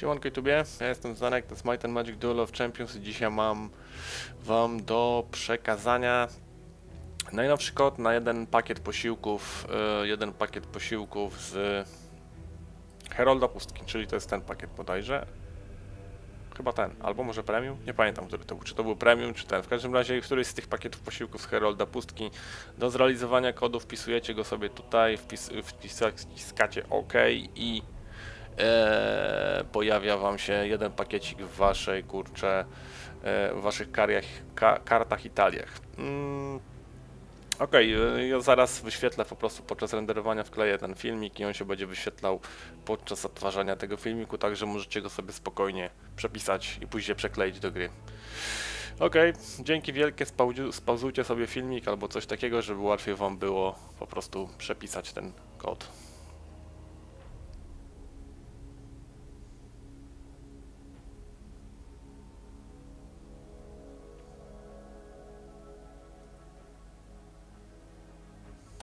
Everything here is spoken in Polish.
Siemanko YouTubie, ja jestem Zanek, to jest Might and Magic Duel of Champions i dzisiaj mam wam do przekazania najnowszy kod na jeden pakiet posiłków, e, jeden pakiet posiłków z Herolda Pustki, czyli to jest ten pakiet bodajże. Chyba ten, albo może premium? Nie pamiętam, który to był. Czy to był premium, czy ten. W każdym razie, któryś z tych pakietów posiłków z Herolda Pustki. Do zrealizowania kodu wpisujecie go sobie tutaj, wpis, wciskacie OK i e, pojawia wam się jeden pakiecik w waszej kurcze, e, w waszych kariach, ka, kartach i taliach. Mm, Okej, e, ja zaraz wyświetlę po prostu podczas renderowania wkleję ten filmik i on się będzie wyświetlał podczas odtwarzania tego filmiku, także możecie go sobie spokojnie przepisać i później przekleić do gry. Okej, dzięki wielkie, spauzujcie sobie filmik albo coś takiego, żeby łatwiej wam było po prostu przepisać ten kod.